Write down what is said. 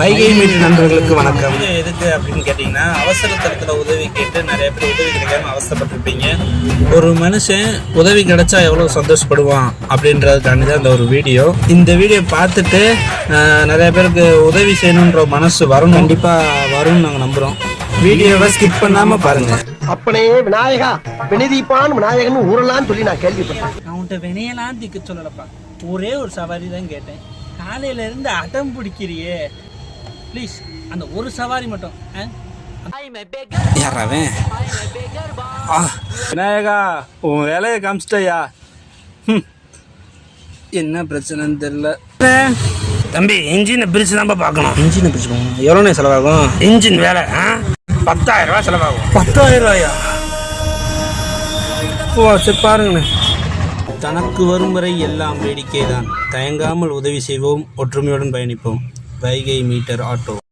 வைகை மீட்டு நண்பர்களுக்கு வணக்கம். எதுக்கு அப்படின்னு கேட்டிங்கன்னா அவசரத்தில் உதவி கேட்டு நிறைய பேர் உதவி கிடைக்காம அவசரப்பட்டிருப்பீங்க ஒரு மனுஷன் உதவி கிடைச்சா எவ்வளோ சந்தோஷப்படுவான் அப்படின்றதுக்காண்டி தான் இந்த ஒரு வீடியோ. இந்த வீடியோ பார்த்துட்டு நிறைய பேருக்கு உதவி செய்யணுன்ற மனசு வரும் கண்டிப்பாக வரும்னு நாங்கள் நம்புகிறோம் வீடியோவை ஸ்கிப் பண்ணாம பாருங்க. அப்பனே விநாயகா வினதீப்பான் விநாயகன் ஊரலான்னு சொல்லி நான் கேள்விப்பட்டேன். நான் உன்கிட்ட வினையெல்லாம் திக்க சொல்லலப்பா. ஒரே ஒரு சவாரி தான் கேட்டேன். காலையில இருந்து அடம் பிடிக்கிறியே. ப்ளீஸ் அந்த ஒரு சவாரி மட்டும் ஆ? யாராவன்? ஆ. விநாயகா உன் வேலையை காமிச்சிட்டயா? என்ன பிரச்சனைன்னு தெரியல. தம்பி இன்ஜினை பிரித்து தான் பார்க்கணும். இன்ஜினை பிடிச்சிக்கோங்க எவ்வளோண்ணே செலவாகும்? இன்ஜின் வேலை பத்தாயிரம் ரூபாய் செலவாகும். பத்தாயிரம் ரூபாயா? ஓ சரி பாருங்கண்ணே. தனக்கு வரும் வரை எல்லாம் வேடிக்கை தான் தயங்காமல் உதவி செய்வோம். ஒற்றுமையுடன் பயணிப்போம். Vaigai meter auto